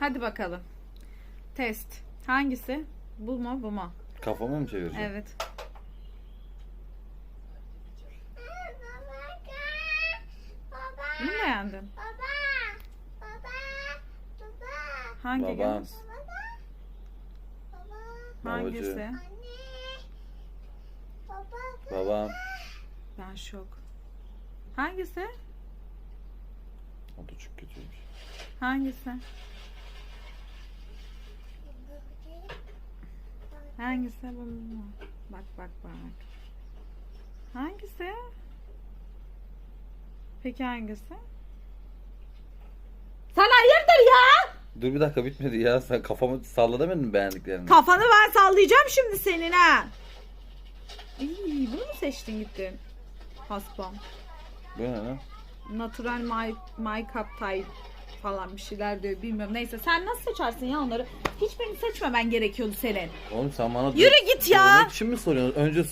Hadi bakalım. Test. Hangisi? Bu mu bu mu? Kafamı mı çevireceğim? Evet. Baba. Bunu mu beğendin? Baba. Baba. Baba. Hangi Babam. göz? Baba. Hangisi? Babacığım. Anne. Baba. Babam. Ben şok. Hangisi? O da çok kötüymüş. Hangisi? Hangisi mu? Bak bak bak. Hangisi? Peki hangisi? Sen hayırdır ya? Dur bir dakika bitmedi ya. Sen kafamı sallamadın mı beğendiklerini? Kafanı ben sallayacağım şimdi senin ha. İyi, bunu mu seçtin gittin? Haspam. Bu ne lan? Natural my, my cup type falan bir şeyler diyor bilmiyorum. Neyse sen nasıl seçersin ya onları? Hiçbirini seçmemen gerekiyordu senin. Oğlum sen bana Yürü git ya. İçin mi soruyorsun? Önce